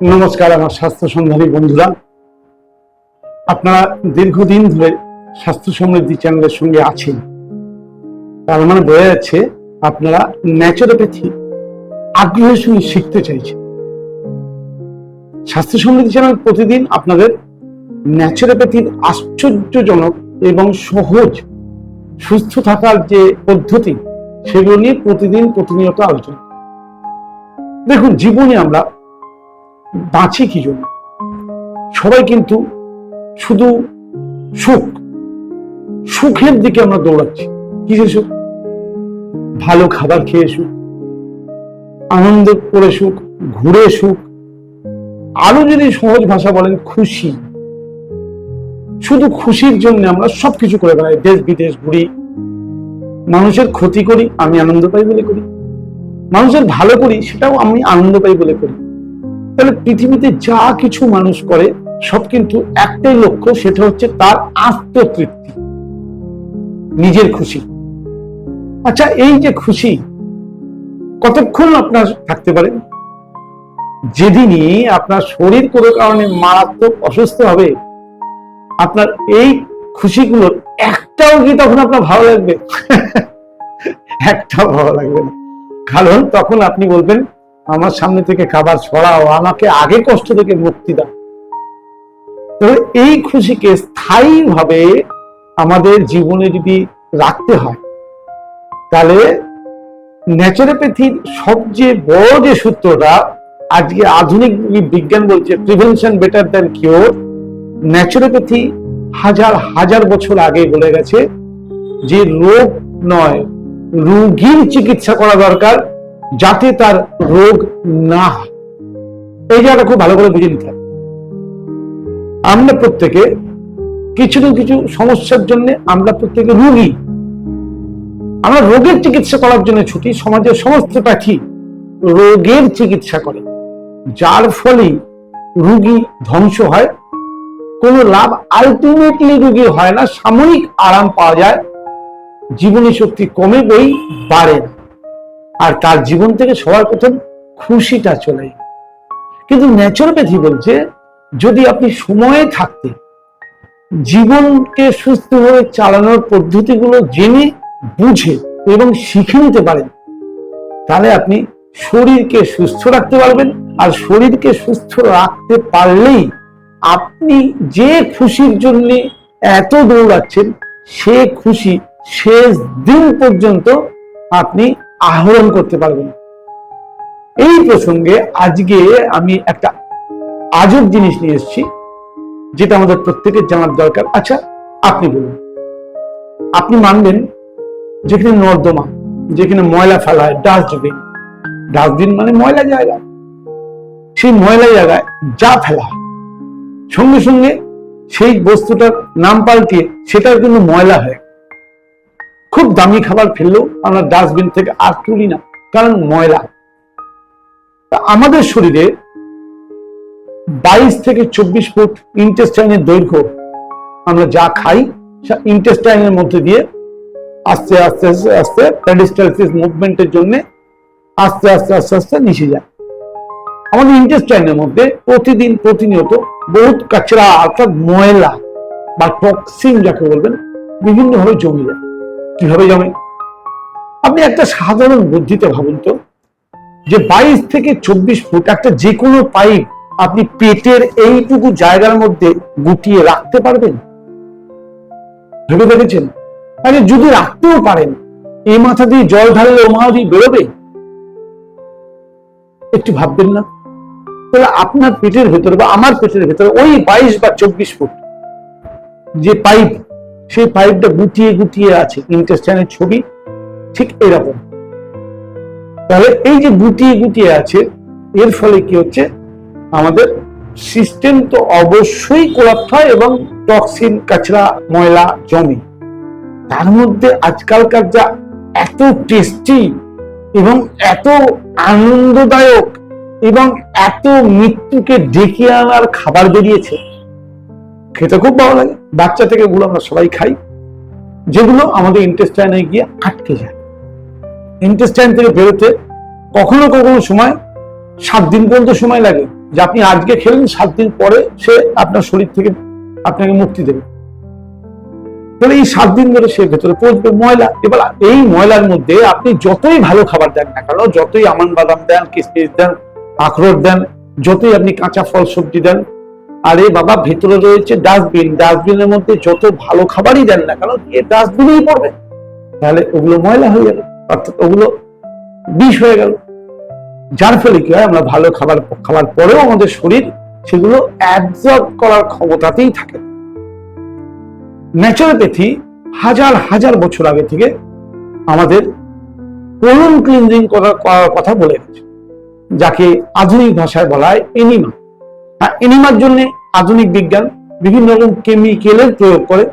নমস্কার, আমার স্বাস্থ্য সন্ধানী বন্ধুরা। আপনারা দীর্ঘদিন ধরে স্বাস্থ্য সমৃদ্ধি চ্যানেলের সঙ্গে আছেন। তার মানে বোঝা যাচ্ছে আপনারা ন্যাচুরোপ্যাথি আগ্রহের সঙ্গে শিখতে চাইছেন। স্বাস্থ্য সমৃদ্ধি চ্যানেল প্রতিদিন আপনাদের ন্যাচুরোপ্যাথির আশ্চর্যজনক এবং সহজ, সুস্থ থাকার যে পদ্ধতি, সেগুলো নিয়ে প্রতিদিন প্রতিনিয়ত আলোচনা। দেখুন, জীবনে আমরা বাঁচি কি জন্য? সবাই কিন্তু শুধু সুখ, সুখের দিকে আমরা দৌড়াচ্ছি। কিসের সুখ? ভালো খাবার খেয়ে সুখ, আনন্দ করে সুখ, ঘুরে সুখ। আরও যদি সহজ ভাষা বলেন, খুশি। শুধু খুশির জন্য আমরা সবকিছু করে বেড়াই, দেশ, বিদেশ, ঘুরি। মানুষের ক্ষতি করি, আমি আনন্দ পাই বলে করি। মানুষের ভালো করি, সেটাও আমি আনন্দ পাই বলে করি। তাহলে পৃথিবীতে যা কিছু মানুষ করে, সব কিন্তু একটাই লক্ষ্য, সেটা হচ্ছে তার আত্মতৃপ্তি, নিজের খুশি। আচ্ছা এই যে খুশি, কতক্ষণ আপনার থাকতে পারে? যেদিনই আপনার শরীর কোনো কারণে মারাত্মক অসুস্থ হবে, আপনার এই খুশিগুলোর একটাও কি তখন আপনার ভালো লাগবে? একটাও ভালো লাগবে না। কারণ তখন আপনি বলবেন আমার সামনে থেকে খাবার ছড়াও, আমাকে আগে কষ্ট থেকে মুক্তি দাও। তো এই খুশিকে স্থায়ীভাবে আমাদের জীবনে যদি রাখতে হয়, তাহলে ন্যাচুরোপ্যাথির সবচেয়ে বড় যে সূত্রটা আজকে আধুনিক বিজ্ঞান বলছে prevention better than cure naturopathy হাজার হাজার বছর আগে বলে গেছে যে রোগ নয়, রোগীর চিকিৎসা করা দরকার। যাতে তার রোগ না হয়। এই জায়গাটা খুব ভালো করে বুঝে নিতে হবে। আমরা প্রত্যেকে কিছু না কিছু সমস্যার জন্য আমরা প্রত্যেকে রোগী। আমরা রোগের চিকিৎসা করার জন্য ছুটি, সমাজের সমস্ত প্যাথি রোগের চিকিৎসা করে। যার ফলে রুগী ধ্বংস হয়। কোনো লাভ আলটিমেটলি রুগী হয় না, সাময়িক আরাম পাওয়া যায়। জীবনী শক্তি কমে বই বাড়ে না। আর তার জীবন থেকে সবার প্রথম খুশিটা চলে। কিন্তু ন্যাচুরোপ্যাথি বলছে, যদি আপনি সময়ে থাকতে জীবনকে সুস্থভাবে চালানোর পদ্ধতিগুলো জেনে বুঝে এবং শিখে নিতে পারেন, তাহলে আপনি শরীরকে সুস্থ রাখতে পারবেন আর শরীরকে সুস্থ রাখতে পারলেই আপনি যে খুশির জন্য এত দৌড়াচ্ছেন, সে খুশি শেষ দিন পর্যন্ত আপনি আহরণ করতে পারবেন এই প্রসঙ্গে আজকে আমি একটা আজব জিনিস নিয়ে এসেছি, যেটা আমাদের প্রত্যেকের জানার দরকার। আচ্ছা আপনি বলুন। আপনি মানবেন যেখানে নর্দমা, যেখানে ময়লা ফেলা হয় ডাস্টবিন। ডাস্টবিন মানে ময়লা জায়গা। সেই ময়লা জায়গায় যা ফেলা হয়, সঙ্গে সঙ্গে সেই বস্তুটার নাম পাল্টিয়ে সেটাও কিন্তু ময়লা হয় খুব দামি খাবার ফেললেও আমরা ডাস্টবিন থেকে আর তুলি না, কারণ ময়লা। আমাদের শরীরে বাইশ থেকে চব্বিশ ফুট ইন্টেস্টাইনের দৈর্ঘ্য, আমরা যা খাই ইন্টেস্টাইনের মধ্যে দিয়ে আস্তে আস্তে আস্তে আস্তে পেডিস্টালসিস মুভমেন্টের জন্য আস্তে আস্তে আস্তে আস্তে নিচে যায়। আমাদের ইন্টেস্টাইনের মধ্যে প্রতিদিন প্রতিনিয়ত বহুত কাচরা, অর্থাৎ ময়লা বা টক্সিন যাকে বলবেন, বিভিন্নভাবে জমে যায়। কীভাবে জমে আপনি একটা সাধারণ বুদ্ধিতে ভাবুন তো, যে বাইশ থেকে চব্বিশ ফুট একটা যে কোনো পাইপ আপনি পেটের এইটুকু জায়গার মধ্যে গুটিয়ে রাখতে পারবেন? ভেবে দেখেছেন? আরে যদি রাখতেও পারেন এই মাথা দিয়ে জল ঢাললে ও মাথা দিয়ে বেরোবে? একটু ভাববেন না? তাহলে আপনার পেটের ভেতরে বা আমার পেটের ভেতরে ওই বাইশ বা চব্বিশ ফুট যে পাইপ সেই পাইপটা গুটিয়ে গুটিয়ে আছে ইন্টেস্টাইনের ছবি, ঠিক এরকম। তাহলে এই যে গুটিয়ে গুটিয়ে আছে, এর ফলে কি হচ্ছে? আমাদের সিস্টেম তো অবশ্যই কোলাপ্ট হয় এবং টক্সিন কাচরা, ময়লা, জমে। তার মধ্যে আজকালকার যা এত টেস্টি এবং এত আনন্দদায়ক এবং এত মৃত্যুকে ডেকে আনার খাবার বেরিয়েছে খেতে খুব ভালো লাগে। বাচ্চা থেকে গুলো আমরা সবাই খাই। যেগুলো আমাদের ইন্টেস্টাইনে গিয়ে আটকে যায়। ইন্টেস্টাইন থেকে বেরোতে কখনো কখনো সময় সাত দিন পর্যন্ত সময় লাগে। যে আপনি আজকে খেলেন, সাত দিন পরে সে আপনার শরীর থেকে আপনাকে মুক্তি দেবে। তাহলে এই সাত দিন ধরে সে ভেতরে পৌঁছবে। ময়লা, এবার এই ময়লার মধ্যে আপনি যতই ভালো খাবার দেন না কেন, যতই আমান বাদাম দেন, কিসমিস দেন, আখরোট দেন, যতই আপনি কাঁচা ফল সবজি দেন আরে বাবা, ভেতরে রয়েছে ডাস্টবিন ডাস্টবিনের মধ্যে যত ভালো খাবারই দেন না কেন, এ ডাস্টবিনেই পড়বে। তাহলে ওগুলো ময়লা হয়ে গেল, অর্থাৎ ওগুলো বিষ হয়ে গেল। যার ফলে কি হয়, আমরা ভালো খাবার খাওয়ার পরেও আমাদের শরীর সেগুলো অ্যাবজর্ব করার ক্ষমতাতেই থাকে। ন্যাচারোপ্যাথি হাজার হাজার বছর আগে থেকে আমাদের কোলন ক্লিনজিং করার কথা বলে গেছে, যাকে আধুনিক ভাষায় বলা হয় এনিমা হ্যাঁ এনিমার জন্য আধুনিক বিজ্ঞান, বিভিন্ন রকম কেমিক্যালের প্রয়োগ করে,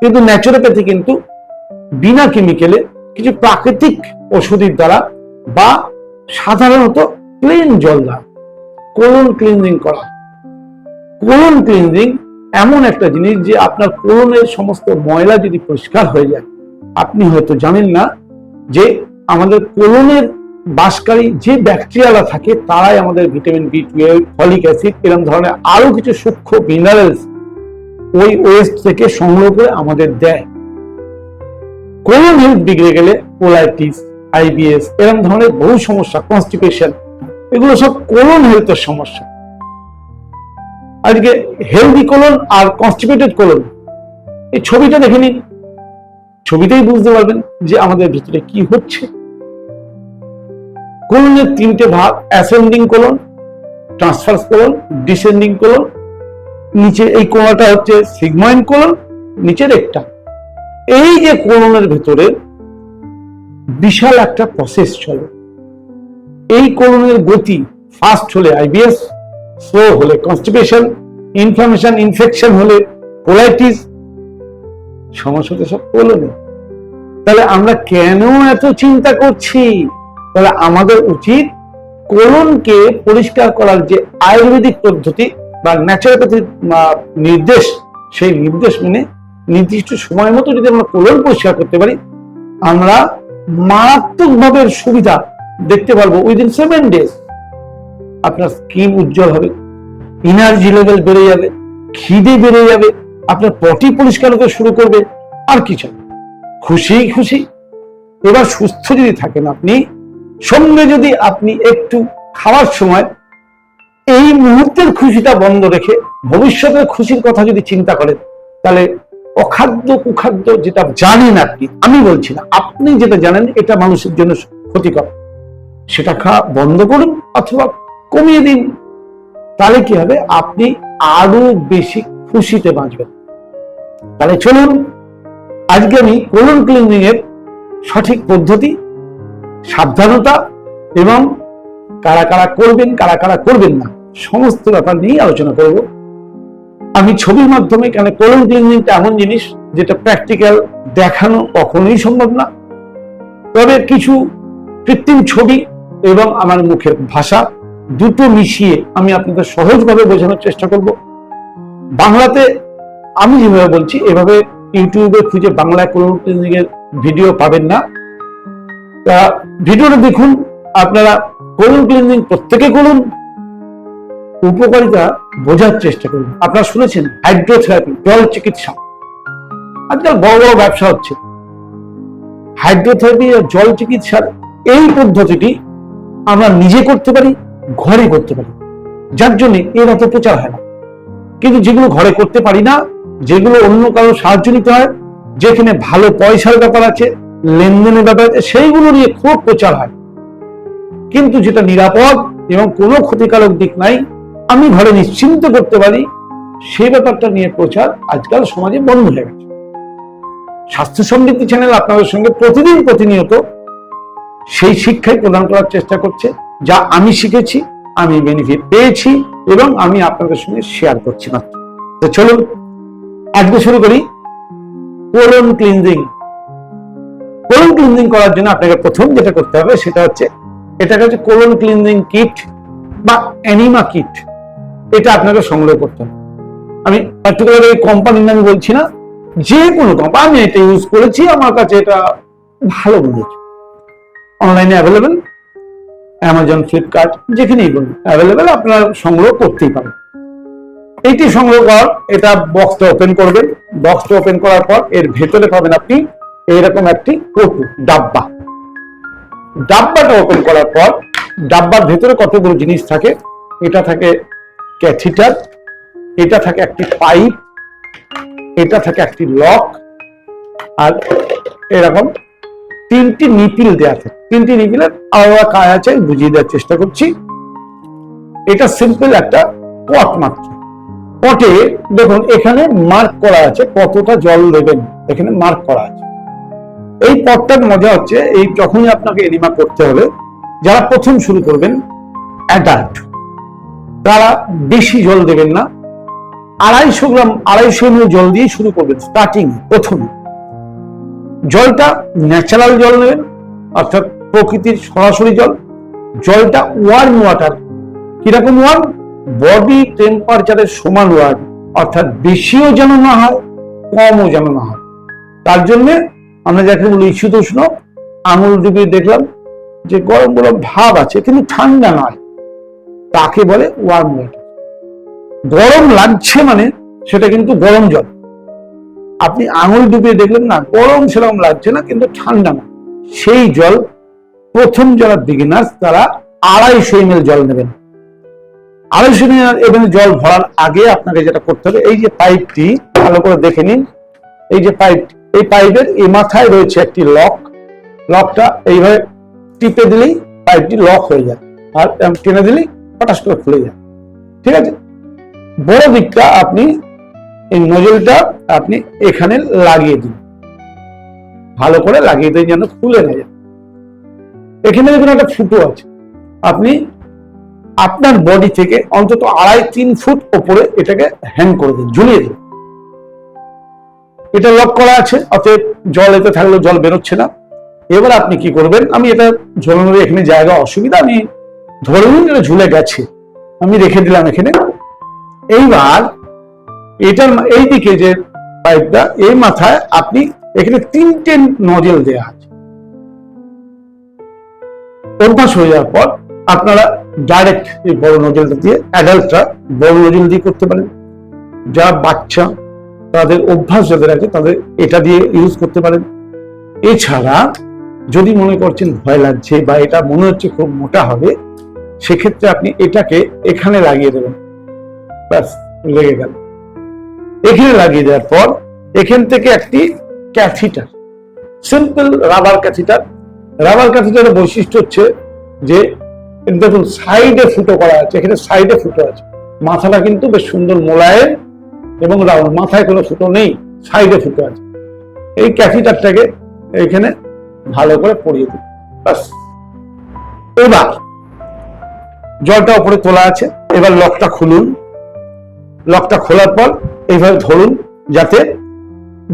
কিন্তু ন্যাচারোপ্যাথি কিন্তু বিনা কেমিক্যালে কিছু প্রাকৃতিক ওষুধের দ্বারা বা সাধারণত প্লেন জল দ্বারা কোলন ক্লিনজিং করা। কোলন ক্লিনজিং এমন একটা জিনিস যে আপনার কোলনের সমস্ত ময়লা যদি পরিষ্কার হয়ে যায়, আপনি হয়তো জানেন না যে আমাদের কোলনের বাসকারী যে ব্যাকটেরিয়ালা থাকে, তারাই আমাদের vitamin B twelve folic acid এরকম ধরনের আরও কিছু সূক্ষ্ম মিনারেলস ওই ওয়েস্ট থেকে সংগ্রহ করে আমাদের দেয়। কোলন হেলথ বিগড়ে গেলে কোলাইটিস আইবিএস এরকম ধরনের বহু সমস্যা কনস্টিপেশন এগুলো সব কোলন হেলথের সমস্যা। আজকে হেলদি কোলন আর কনস্টিপেটেড কোলন এই ছবিটা দেখে নিন। ছবিতেই বুঝতে পারবেন যে আমাদের ভিতরে কি হচ্ছে। কোলনের তিনটে ভাগ ascending colon transverse colon descending colon নিচে এই কোলনটা হচ্ছে সিগময়েন্ট কোলন নিচের একটা এই যে কোলনের ভেতরে বিশাল একটা প্রসেস চলে। এই কোলনের গতি ফাস্ট হলে আইবিএস স্লো হলে কনস্টিপেশন ইনফ্লামেশন ইনফেকশন হলে কোলাইটিস সমস্যা তো সব কোলনে তাহলে আমরা কেন এত চিন্তা করছি? তাহলে আমাদের উচিত কোলনকে পরিষ্কার করার যে আয়ুর্বেদিক পদ্ধতি বা ন্যাচারোপ্যাথির নির্দেশ, সেই নির্দেশ মেনে নির্দিষ্ট সময় মতো যদি আমরা কোলন পরিষ্কার করতে পারি, আমরা মারাত্মকভাবে সুবিধা দেখতে পারব উইদিন সেভেন ডেজ আপনার স্কিন উজ্জ্বল হবে এনার্জি লেভেল বেড়ে যাবে, খিদে বেড়ে যাবে, আপনার পটি পরিষ্কার হতে শুরু করবে, আর কিছু। খুশি খুশি এবার সুস্থ যদি থাকেন আপনি সঙ্গে যদি আপনি একটু খাওয়ার সময় এই মুহূর্তের খুশিটা বন্ধ রেখে ভবিষ্যতের খুশির কথা যদি চিন্তা করেন, তাহলে অখাদ্য কুখাদ্য যেটা জানেন আপনি, আমি বলছি না, আপনি যেটা জানেন এটা মানুষের জন্য ক্ষতিকর। সেটা খাওয়া বন্ধ করুন অথবা কমিয়ে দিন। তাহলে কি হবে? আপনি আরও বেশি খুশিতে বাঁচবেন। তাহলে চলুন, আজকে আমি কোলন ক্লিনিং এর সঠিক পদ্ধতি সাবধানতা এবং কারা কারা করবেন, কারা কারা করবেন না সমস্ত ব্যাপার নিয়ে আলোচনা করব। আমি ছবির মাধ্যমে কেন কোলন ক্লিনিংটা এমন জিনিস যেটা প্র্যাকটিক্যাল দেখানো কখনোই সম্ভব না। তবে কিছু কৃত্রিম ছবি এবং আমার মুখের ভাষা দুটো মিশিয়ে আমি আপনাদের সহজভাবে বোঝানোর চেষ্টা করব। বাংলাতে আমি যেভাবে বলছি, এভাবে ইউটিউবে খুঁজে বাংলায় কোলন ক্লিনিং এর ভিডিও পাবেন না। তা ভিডিওটা দেখুন, আপনারা কোলন ক্লিনিং প্রত্যেকে করুন। উপকারিতা বোঝার চেষ্টা করুন। আপনারা শুনেছেন হাইড্রোথেরাপি জল চিকিৎসা। আজকাল বড় বড় ব্যবসা হচ্ছে। হাইড্রোথেরাপি আর জল চিকিৎসার এই পদ্ধতিটি আমরা নিজে করতে পারি, ঘরে করতে পারি। যার জন্য এর অত প্রচার হয় না। কিন্তু যেগুলো ঘরে করতে পারি না, যেগুলো অন্য কারও সাহায্য নিতে হয়, যেখানে ভালো পয়সার ব্যাপার আছে লেনদেনের ব্যাপার সেইগুলো নিয়ে খুব প্রচার হয়। কিন্তু যেটা নিরাপদ এবং কোনো ক্ষতিকারক দিক নাই, আমি ঘরে নিশ্চিন্ত করতে পারি সেই ব্যাপারটা নিয়ে প্রচার আজকাল সমাজে বন্ধ হয়ে গেছে। স্বাস্থ্য সমৃদ্ধি চ্যানেল আপনাদের সঙ্গে প্রতিদিন প্রতিনিয়ত সেই শিক্ষাই প্রদান করার চেষ্টা করছে, যা আমি শিখেছি, আমি বেনিফিট পেয়েছি এবং আমি আপনাদের সঙ্গে শেয়ার করছি মাত্র। তো চলুন, আজকে শুরু করি কোলন ক্লিনজিং কোলন ক্লিনজিং করার জন্য আপনাকে প্রথম যেটা করতে হবে সেটা হচ্ছে এটাকে হচ্ছে কোলন ক্লিনজিং কিট বা অ্যানিমা কিট এটা আপনাকে সংগ্রহ করতে হবে। আমি পার্টিকুলার এই কোম্পানির নাম বলছি না যে কোনো কোম্পানি আমি এটা ইউজ করেছি, আমার কাছে এটা ভালো হচ্ছে অনলাইনে অ্যাভেলেবেল অ্যামাজন ফ্লিপকার্ট যেখানেই বলুন অ্যাভেলেবেল আপনারা সংগ্রহ করতেই পারেন। এইটি সংগ্রহ করার, এটা বক্সটা ওপেন করবেন। বক্সটা ওপেন করার পর এর ভেতরে পাবেন আপনি এইরকম একটি কটু ডাব্বা। ডাব্বাটা ওপেন করার পর ডাব্বার ভেতরে কতগুলো জিনিস থাকে? এটা থাকে ক্যাথিটার এটা থাকে একটি পাইপ এটা থাকে একটি লক আর এরকম তিনটি নিপিল দেওয়া থাকে। তিনটি নিপিলের আলাদা কাজ আছে বুঝিয়ে দেওয়ার চেষ্টা করছি। এটা সিম্পল একটা পট মাত্র। পটে দেখুন, এখানে মার্ক করা আছে কতটা জল দেবেন। এখানে মার্ক করা আছে। এই পথটার মজা হচ্ছে, এই যখনই আপনাকে এনিমা করতে হবে। যারা প্রথম শুরু করবেন অ্যাডাল্ট তারা বেশি জল দেবেন না। আড়াইশো গ্রাম, আড়াইশো এমএল জল দিয়ে শুরু করবেন স্টার্টিং প্রথমে। জলটা ন্যাচারাল জল নেবেন, অর্থাৎ প্রকৃতির সরাসরি জল। জলটা ওয়ার্ম ওয়াটার কীরকম ওয়ার্ম বডি টেম্পারেচারের সমান ওয়ার্ম অর্থাৎ বেশিও যেন না হয়, কমও যেন না হয়। তার জন্য আমরা যাকে বলি শীতোষ্ণ আঙুল ডুবিয়ে দেখলাম যে গরম গরম ভাব আছে, কিন্তু ঠান্ডা নয়। তাকে বলে ওয়ার্ম ওয়াটার গরম লাগছে মানে সেটা কিন্তু গরম জল। আপনি আঙুল ডুবিয়ে দেখলেন না, গরম সেরকম লাগছে না, কিন্তু ঠান্ডা না। সেই জল, প্রথম যারা বিগিনার্স তারা আড়াইশো এমএল জল নেবেন। আড়াইশো এমএল জল ভরার আগে আপনাকে যেটা করতে হবে, এই যে পাইপটি ভালো করে দেখে নিন। এই যে পাইপ এই পাইপের এই মাথায় রয়েছে একটি লক লকটা এইভাবে টিপে দিলেই পাইপটি লক হয়ে যায়। আর টেনে দিলেই হঠাৎ করে খুলে যায়। ঠিক আছে? বড় দিকটা আপনি এই নজলটা আপনি এখানে লাগিয়ে দিন। ভালো করে লাগিয়ে দিন যেন খুলে না যায়। এখানে দেখুন একটা ফুটো আছে। আপনি আপনার বডি থেকে অন্তত আড়াই, তিন ফুট ওপরে এটাকে হ্যাং করে দিন, ঝুলিয়ে দিন। এটা লক করা আছে, অতএব জল এতে থাকলেও জল বেরোচ্ছে না। এবার আপনি কি করবেন? আমি এটা ঝোলানোর এখানে জায়গা অসুবিধা, আমি ধরে নিন এটা ঝুলে গেছে। আমি রেখে দিলাম এখানে। এইবার এটার এই দিকে যে পাইপটা এই মাথায় আপনি এখানে তিনটে নজেল দেওয়া আছে। অভ্যাস হয়ে যাওয়ার পর আপনারা ডাইরেক্ট এই বড় নজেলটা দিয়ে অ্যাডাল্টরা বড় নজেল দিয়ে করতে পারেন। যারা বাচ্চা তাদের অভ্যাস যাদের আছে, তাদের এটা দিয়ে ইউজ করতে পারেন। এছাড়া যদি মনে করছেন ভয় লাগছে বা এটা মনে হচ্ছে খুব মোটা হবে, সেক্ষেত্রে আপনি এটাকে এখানে লাগিয়ে দেবেন। ব্যাস, লেগে গেল। এখানে লাগিয়ে দেওয়ার পর এখান থেকে একটি catheter simple rubber catheter. Rubber ক্যাথিটারের বৈশিষ্ট্য হচ্ছে যে, দেখুন সাইডে ফুটো করা আছে, এখানে সাইডে ফুটো আছে। মাথাটা কিন্তু বেশ সুন্দর মোলায়েম এবং রাউন্ড মাথায় কোনো ফুটো নেই, সাইডে ফুটো আছে। এই ক্যাথিটারটাকে এখানে ভালো করে পরিয়ে দিন। ব্যাস। এবার জলটা উপরে তোলা আছে। এবার লকটা খুলুন। লকটা খোলার পর এইভাবে ধরুন যাতে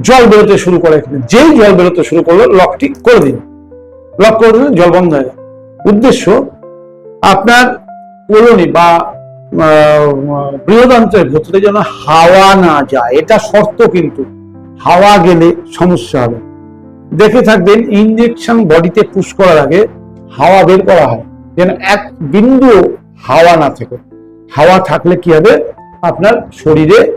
জল বেরোতে শুরু করে এখানে। যেই জল বেরোতে শুরু করল, লকটি করে দিন। লক করে দিলে জল বন্ধ হয়ে উদ্দেশ্য, আপনার কলোনি বা বৃহদন্ত্রের ভেতরে যেন হাওয়া না যায়। এটা শর্ত কিন্তু। হাওয়া গেলে সমস্যা হবে। দেখে থাকবেন ইঞ্জেকশন বডিতে পুশ করার আগে হাওয়া বের করা হয়। যেন এক বিন্দু হাওয়া না থাকে। হাওয়া থাকলে কি হবে? আপনার শরীরে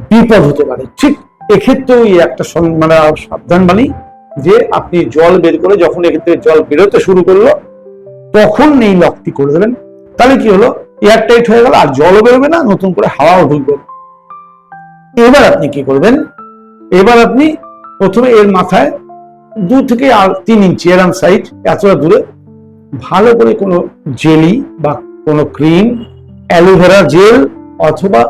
বিপদ হতে পারে। ঠিক এক্ষেত্রেও একটা মানে সাবধান বাণী যে আপনি জল বের করে যখন এক্ষেত্রে জল বেরোতে শুরু করল, তখন এই লকটি করে দেবেন। তাহলে কি হলো? এয়ার টাইট হয়ে গেল আর জলও বেরোবে না, নতুন করে হাওয়াও ঢুকবে। এবার আপনি কি করবেন? এবার আপনি প্রথমে এর মাথায় দু থেকে আর তিন ইঞ্চি এরম সাইড এতটা দূরে ভালো করে কোনো জেলি বা কোনো ক্রিম অ্যালোভেরা জেল অথবা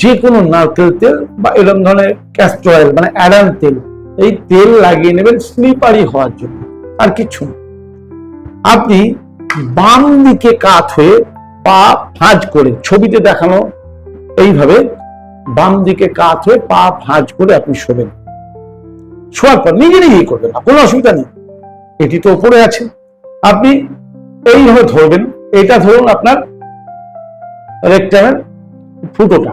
যে কোনো নারকেল তেল বা এরকম ধরনের ক্যাস্টর অয়েল মানে অ্যাডাম তেল, এই তেল লাগিয়ে নেবেন স্লিপারি হওয়ার জন্য। আর কিছু আপনি বাম দিকে কাত হয়ে পা ভাঁজ করে ছবিতে দেখানো এইভাবে বাম দিকে কাত হয়ে পা ভাঁজ করে আপনি শোবেন। শোয়ার পর নিজে নিজেই করবেন কোনো অসুবিধা নেই। এটি তো উপরে আছে। আপনি এইভাবে ধরবেন, এটা ধরুন আপনার রেক্টামের ফুটোটা।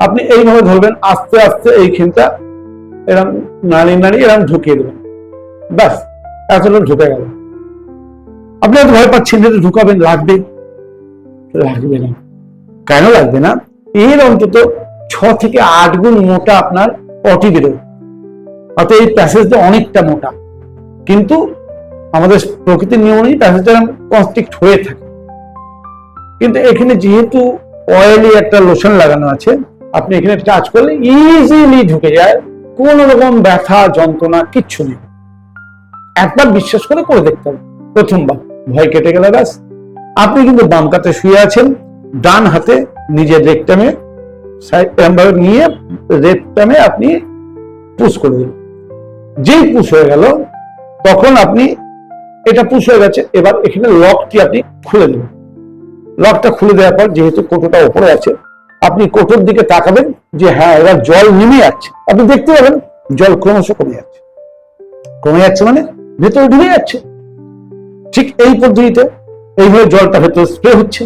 আপনি এইভাবে ধরবেন, আস্তে আস্তে এইখানটা এরম নাড়ি নাড়ি এরম ঢুকিয়ে দেবেন। ব্যাস, এতটা ঢুকে গেল। আপনি হয়তো ভয় পাচ্ছেন ঢুকাবেন লাগবে লাগবে না। কেন লাগবে না? এর অন্তত ছ থেকে আট গুণ মোটা আপনার পটি বেরোয় অর্থাৎ এই প্যাসেজটা অনেকটা মোটা। কিন্তু আমাদের প্রকৃতির নিয়ম অনুযায়ী প্যাসেজটা কনস্ট্রিক্ট হয়ে থাকে। কিন্তু এখানে যেহেতু অয়েলি একটা লোশন লাগানো আছে, আপনি এখানে টাচ করলে ইজিলি ঢুকে যায়। কোন রকম ব্যথা, যন্ত্রণা, কিচ্ছু নেই। একবার বিশ্বাস করে করে দেখতে হবে। প্রথমবার। ভয় কেটে গেলে, ব্যাস। আপনি কিন্তু বাম কাতে শুয়ে আছেন, ডান হাতে নিজের রেকটামে নিয়ে রেকটামে আপনি পুশ করে দিন যেই পুশ হয়ে গেল, তখন আপনি, এটা পুশ হয়ে গেছে, এবার এখানে লকটি আপনি খুলে দিন লকটা খুলে দেওয়ার পর যেহেতু কোটোটা ওপরে আছে, আপনি কোটোর দিকে তাকাবেন, যে হ্যাঁ এবার জল নেমে যাচ্ছে। আপনি দেখতে পাবেন, জল ক্রমশ কমে যাচ্ছে। কমে যাচ্ছে মানে ভেতরে ঢুকে যাচ্ছে। ঠিক এই পদ্ধতিতে এইভাবে জলটা ভেতরে স্প্রে হচ্ছে।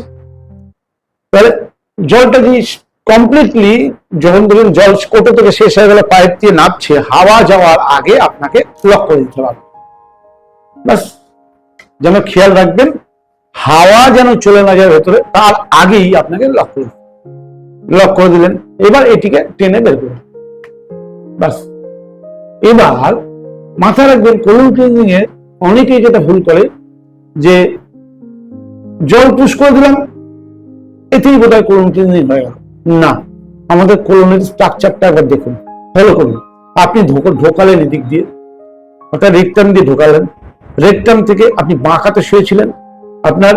তাহলে জলটা যদি কমপ্লিটলি যখন ধরুন জল কোটো থেকে শেষ হয়ে গেলে পাইপ দিয়ে নামছে হাওয়া যাওয়ার আগে আপনাকে লক করে দিতে হবে। বাস যেন খেয়াল রাখবেন, হাওয়া যেন চলে না যায় ভেতরে, তার আগেই আপনাকে লক করে লক করে দিলেন, এবার এটিকে টেনে বের করুন। বাস এবার মাথায় রাখবেন কোলন ক্লিনিং এ অনেকেই যেটা ভুল করে, যে জল পুশ করে দিলাম। এতেই বোধ হয় কোলন ক্লিনিং হয়ে গেল না, আমাদের কোলনের স্ট্রাকচারটা একবার দেখুন। ফলো করুন। আপনি ঢোকালেন এদিক দিয়ে। অর্থাৎ রেকটাম দিয়ে ঢোকালেন। রেকটাম থেকে আপনি বাঁকাতে শুয়েছিলেন। আপনার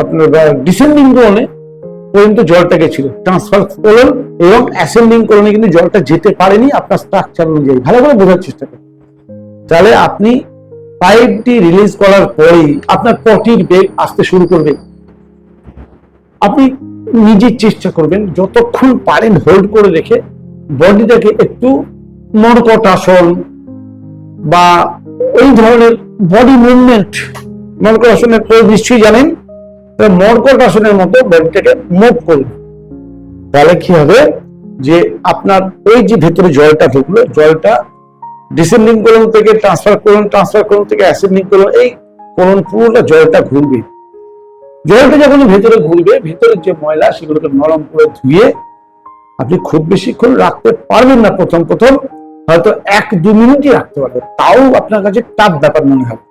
আপনার ডিসেন্ডিং কোলনে পর্যন্ত জলটা গেছিল। ট্রান্সফার কোলন এবং অ্যাসেন্ডিং কোলনে কিন্তু জলটা যেতে পারেনি আপনার স্ট্রাকচার অনুযায়ী। ভালো করে বোঝার চেষ্টা করুন। তাহলে আপনি পাইপটি রিলিজ করার পরেই আপনার পটির বেগ আসতে শুরু করবে। আপনি নিজের চেষ্টা করবেন যতক্ষণ পারেন হোল্ড করে রেখে বডিটাকে একটু মরকট আসন বা ওই ধরনের বডি মুভমেন্ট মরকট আসনের তো নিশ্চয়ই জানেন মরকট আসনের মতো বডিটাকে মুভ করুন। তাহলে কি হবে? যে আপনার ওই যে ভেতরে জলটা ঢুকলো, জলটা ডিসেন্ডিং কোলন থেকে ট্রান্সফার করুন ট্রান্সফার করুন থেকে অ্যাসেন্ডিং করুন এই কোলন পুরোটা জলটা ঘুরবে। জলটা যখন ভেতরে ঘুরবে ভেতরের যে ময়লা সেগুলোকে নরম করে ধুয়ে আপনি খুব বেশিক্ষণ রাখতে পারবেন না প্রথম প্রথম, হয়তো এক দু মিনিটই রাখতে পারবেন। তাও আপনার কাছে টাফ ব্যাপার মনে হবে।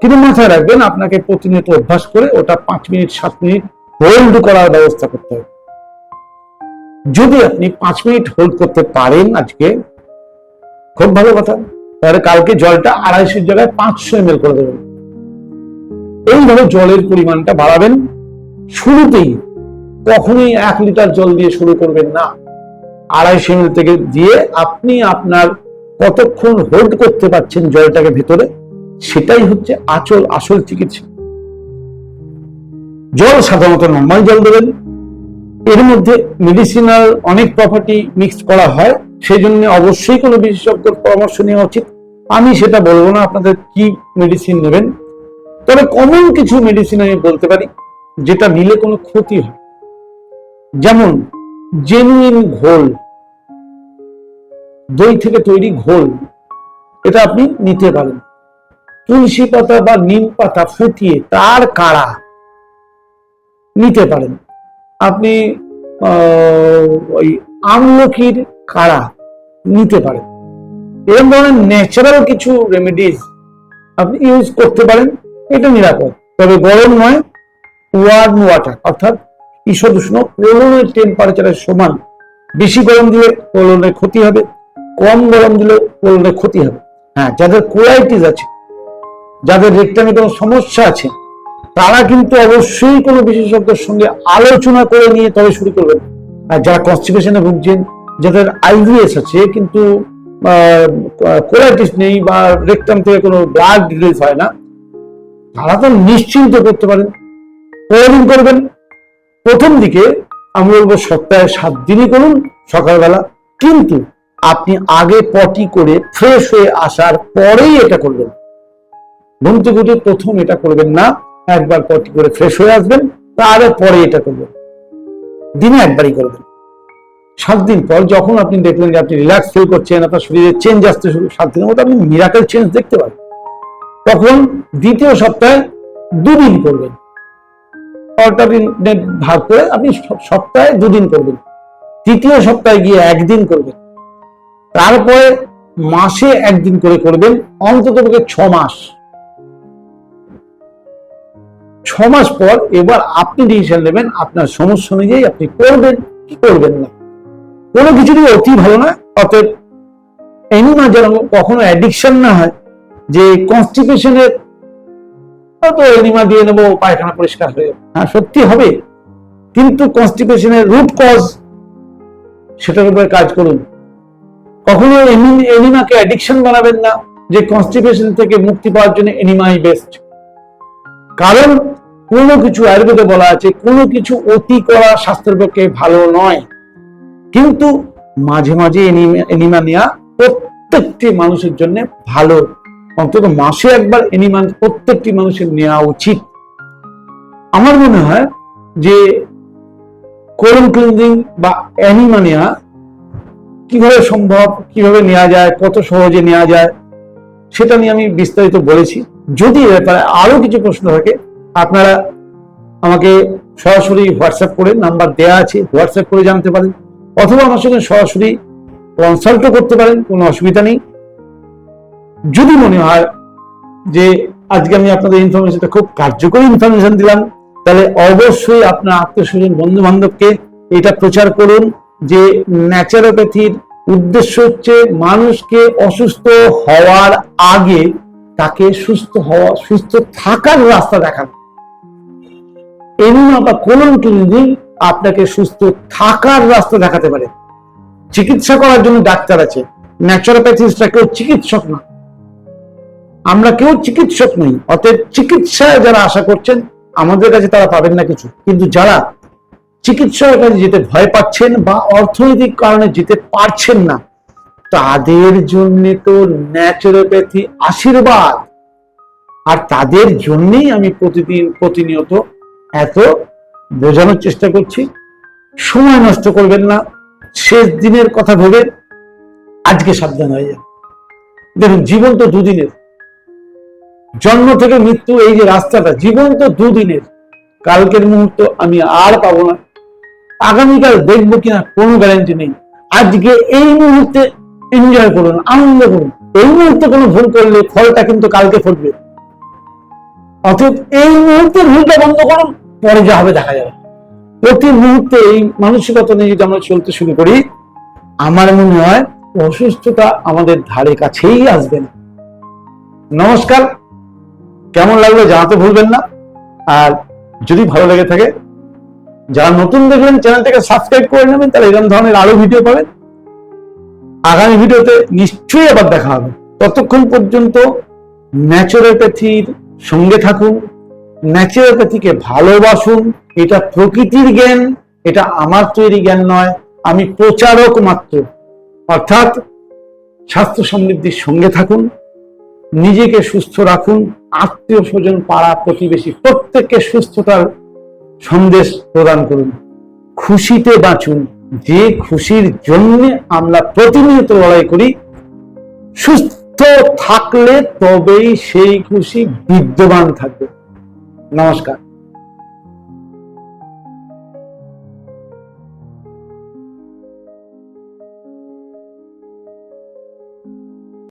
কিন্তু মাথায় রাখবেন, আপনাকে প্রতিনিয়ত অভ্যাস করে ওটা পাঁচ মিনিট, সাত মিনিট হোল্ড করার ব্যবস্থা করতে হবে। যদি আপনি পাঁচ মিনিট হোল্ড করতে পারেন আজকে খুব ভালো কথা। তাহলে কালকে জলটা আড়াইশোর জায়গায় পাঁচশো এম করে দেবেন। এইভাবে জলের পরিমাণটা বাড়াবেন। শুরুতেই কখনোই এক লিটার জল দিয়ে শুরু করবেন না। আড়াইশো এম থেকে দিয়ে আপনি আপনার কতক্ষণ হোল্ড করতে পারছেন জলটাকে ভেতরে, সেটাই হচ্ছে আচল, আসল চিকিৎসা। জল সাধারণত নর্মাল জল দেবেন। এর মধ্যে মেডিসিনাল অনেক প্রপার্টি মিক্স করা হয়। সেই জন্য অবশ্যই কোনো বিশেষজ্ঞর পরামর্শ নেওয়া উচিত। আমি সেটা বলব না, আপনাদের কি মেডিসিন নেবেন। তবে কমন কিছু মেডিসিন আমি বলতে পারি, যেটা নিলে কোনো ক্ষতি হয়। যেমন জেনুইন ঘোল, দই থেকে তৈরি ঘোল, এটা আপনি নিতে পারেন। তুলসী পাতা বা নিম পাতা ফুটিয়ে তার কাড়া নিতে পারেন। আপনি ওই আমলকির কাড়া নিতে পারেন এরকম ধরনের ন্যাচারাল কিছু রেমেডিজ আপনি ইউজ করতে পারেন। এটা নিরাপদ। তবে গরম নয় ওয়ার্ম ওয়াটার অর্থাৎ ঈষদ উষ্ণ কোলনের টেম্পারেচারের সমান। বেশি গরম দিলে কোলনের ক্ষতি হবে, কম গরম দিলে কোলনের ক্ষতি হবে। হ্যাঁ যাদের কোলাইটিস আছে, যাদের রেকটামে কোনো সমস্যা আছে, তারা কিন্তু অবশ্যই কোনো বিশেষজ্ঞের সঙ্গে আলোচনা করে নিয়ে তবে শুরু করবেন। আর যারা কনস্টিপেশনে ভুগছেন যাদের আইভিএস আছে, কিন্তু কোলাইটিস নেই বা রেকটাম থেকে কোনো ব্লাড রিলিজ হয় না, তারা তো নিশ্চিন্ত করতে পারেন। কদিন করবেন। প্রথম দিকে আমি বলব সপ্তাহে সাত দিনই করুন সকালবেলা। কিন্তু আপনি আগে পটি করে ফ্রেশ হয়ে আসার পরেই এটা করবেন। ঘুম থেকে প্রথম এটা করবেন না, একবার পটি করে ফ্রেশ হয়ে আসবেন, তারপরে এটা করবেন। দিনে একবারই করবেন। সাত দিন পর যখন আপনি দেখলেন যে আপনি রিল্যাক্স ফিল করছেন, আপনার শরীরে চেঞ্জ আসতে শুরু সাত দিনের মধ্যে আপনি মিরাকেল চেঞ্জ দেখতে পাবেন। তখন দ্বিতীয় সপ্তাহে দুদিন করবেন। অল্টারনেট ভাগ করে আপনি সপ্তাহে দুদিন করবেন। তৃতীয় সপ্তাহে গিয়ে একদিন করবেন। তারপরে মাসে একদিন করে করবেন, অন্তত ছ মাস। ছ মাস পর এবার আপনি ডিসিশন নেবেন, আপনার সমস্যা অনুযায়ী আপনি করবেন কি করবেন না। কোনো কিছুরই অতি ভালো না। অতএব এনিমা যেন কখনো অ্যাডিকশন না হয়, যে কনস্টিপেশনের তো এনিমা দিয়ে নেব, পায়খানা পরিষ্কার হয়ে। হ্যাঁ সত্যি হবে। কিন্তু কনস্টিপেশনের রুট কজ সেটার উপরে কাজ করুন। কখনো এনি- এনিমাকে অ্যাডিকশন বানাবেন না, যে কনস্টিপেশন থেকে মুক্তি পাওয়ার জন্য এনিমাই বেস্ট কারণ কোনো কিছু আয়ুর্বেদে বলা আছে, কোনো কিছু অতি করা স্বাস্থ্যের পক্ষে ভালো নয়। কিন্তু মাঝে মাঝে এনিমা- নেওয়া প্রত্যেকটি মানুষের জন্য ভালো। অন্তত মাসে একবার এনিমা প্রত্যেকটি মানুষের নেওয়া উচিত। আমার মনে হয় যে কোলন ক্লিনজিং বা অ্যানিমা নেওয়া কীভাবে সম্ভব, কীভাবে নেওয়া যায়, কত সহজে নেওয়া যায়, সেটা নিয়ে আমি বিস্তারিত বলেছি। যদি এ ব্যাপারে আরও কিছু প্রশ্ন থাকে, আপনারা আমাকে সরাসরি হোয়াটসঅ্যাপ করে নাম্বার দেয়া আছে, হোয়াটসঅ্যাপ করে জানতে পারেন। অথবা আমার সঙ্গে সরাসরি কনসাল্টও করতে পারেন, কোনো অসুবিধা নেই। যদি মনে হয় যে আজকে আমি আপনাদের ইনফরমেশনটা খুব কার্যকরী ইনফরমেশন দিলাম, তাহলে অবশ্যই আপনার আত্মীয় স্বজন বন্ধু বান্ধবকে এটা প্রচার করুন যে ন্যাচারোপ্যাথির উদ্দেশ্য হচ্ছে মানুষকে অসুস্থ হওয়ার আগে তাকে সুস্থ হওয়া, সুস্থ থাকার রাস্তা দেখানো। এনিমা বা কোলন ক্লিনিং আপনাকে সুস্থ থাকার রাস্তা দেখাতে পারে। চিকিৎসা করার জন্য ডাক্তার আছে। ন্যাচারোপ্যাথিস্টরা কেউ চিকিৎসক না। আমরা কেউ চিকিৎসক নই। অতএব চিকিৎসায় যারা আশা করছেন, আমাদের কাছে তারা পাবেন না কিছু। কিন্তু যারা চিকিৎসকের কাছে যেতে ভয় পাচ্ছেন বা অর্থনৈতিক কারণে যেতে পারছেন না, তাদের জন্য তো ন্যাচুরোপ্যাথি আশীর্বাদ। আর তাদের জন্যই আমি প্রতিদিন, প্রতিনিয়ত এত বোঝানোর চেষ্টা করছি। সময় নষ্ট করবেন না। শেষ দিনের কথা ভেবে আজকে সাবধান হয়ে যান। দেখুন, জীবন তো দুদিনের। জন্ম থেকে মৃত্যু, এই যে রাস্তাটা, জীবন তো দুদিনের। কালকের মুহূর্ত আমি আর পাবো না। আগামীকাল দেখব কিনা, কোনো গ্যারান্টি নেই। আজকে এই মুহূর্তে এনজয় করুন, আনন্দ করুন। এই মুহূর্তে কোনো ভুল করলে ফলটা কিন্তু কালকে ফুটবে। অতএব এই মুহূর্তে ভুলটা বন্ধ করুন। পরে যা হবে দেখা যাবে। প্রতি মুহূর্তে এই মানসিকতা নিয়ে যদি আমরা চলতে শুরু করি, আমার মনে হয় অসুস্থতা আমাদের ধারে কাছেই আসবে না। নমস্কার, কেমন লাগল জানাতে ভুলবেন না। আর যদি ভালো লেগে থাকে, যারা নতুন দেখলেন চ্যানেলটাকে সাবস্ক্রাইব করে নেবেন, তাহলে এরকম ধরনের আরও ভিডিও পাবেন। আগামী ভিডিওতে নিশ্চয়ই আবার দেখা হবে। ততক্ষণ পর্যন্ত ন্যাচুরোপ্যাথির সঙ্গে থাকুন। ন্যাচুরোপ্যাথিকে ভালোবাসুন, এটা প্রকৃতির জ্ঞান, এটা আমার তৈরি জ্ঞান নয়, আমি প্রচারক মাত্র। অর্থাৎ স্বাস্থ্য সমৃদ্ধির সঙ্গে থাকুন, নিজেকে সুস্থ রাখুন, আত্মীয় স্বজন, পাড়া, প্রতিবেশী, প্রত্যেককে সুস্থতার সন্দেশ প্রদান করুন। খুশিতে বাঁচুন, যে খুশির জন্য আমরা প্রতিনিয়ত লড়াই করি, সুস্থ থাকলে তবেই সেই খুশি বিদ্যমান থাকবে। নমস্কার।